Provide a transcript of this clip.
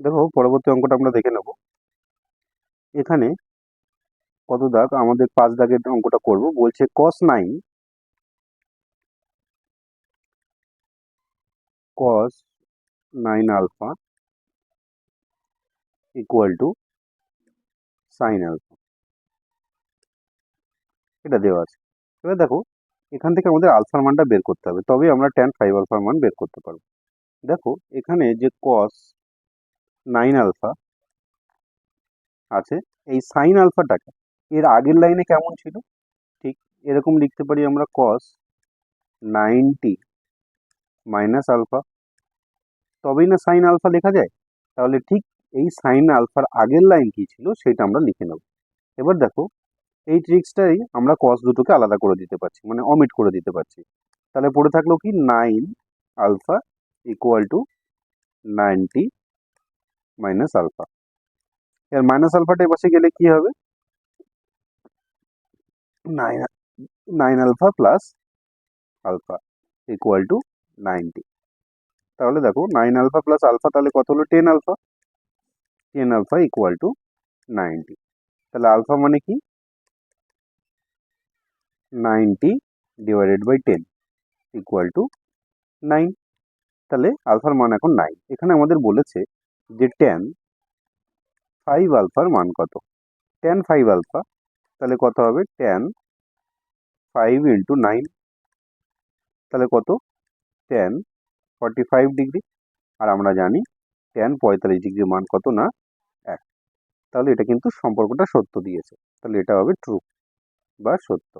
দেখো, পরবর্তী অঙ্কটা আমরা দেখে নেব। এখানে কত দাগ আমাদের পাঁচ দাগের অঙ্কটা করব। বলছে cos nine cos nine alpha equal to sine alpha এটা দেওয়া আছে। এবার দেখো, এখান থেকে আমাদের আলফার মানটা বের করতে হবে। তবেই আমরা ট্যান ফাইভ আলফার মান বের করতে পারব। দেখো, এখানে যে কস নাইন আলফা। আছে। এই সাইন আলফাটাকে, এর আগের লাইনে কেমন ছিল? ঠিক এরকম লিখতে পারি আমরা কস নাইনটি মাইনাস আলফা। তবেই না সাইন আলফা লেখা যায়? তাহলে ঠিক এই সাইন আলফার আগের লাইন কি ছিল সেটা আমরা লিখে নেব। এবার দেখো, এই ট্রিক্সটাই আমরা কস দুটোকে আলাদা করে দিতে পারছি মানে অমিট করে দিতে পারছি। তাহলে পড়ে থাকল কি nine alpha equal to ninety minus alpha এর মাইনাস আলফাটা বসে গেলে কি হবে? Nine nine alpha plus alpha equal to ninety তাহলে দেখো নাইন আলফা প্লাস আলফা তাহলে কত হলো? Ten alpha ten alpha equal to ninety তাহলে আলফা মানে কি? Ninety divided by ten equal to nine তাহলে আলফার মান এখন নাইন এখানে আমাদের বলেছে যে টেন ফাইভ আলফার মান কত? টেন ফাইভ আলফা তাহলে কত হবে? টেন ফাইভ ইন্টু নাইন তাহলে কত? টেন ফর্টি ফাইভ ডিগ্রি আর আমরা জানি টেন পঁয়তাল্লিশ ডিগ্রি মান কত না এক। তাহলে এটা কিন্তু সম্পর্কটা সত্য দিয়েছে। তাহলে এটা হবে ট্রু বা সত্য।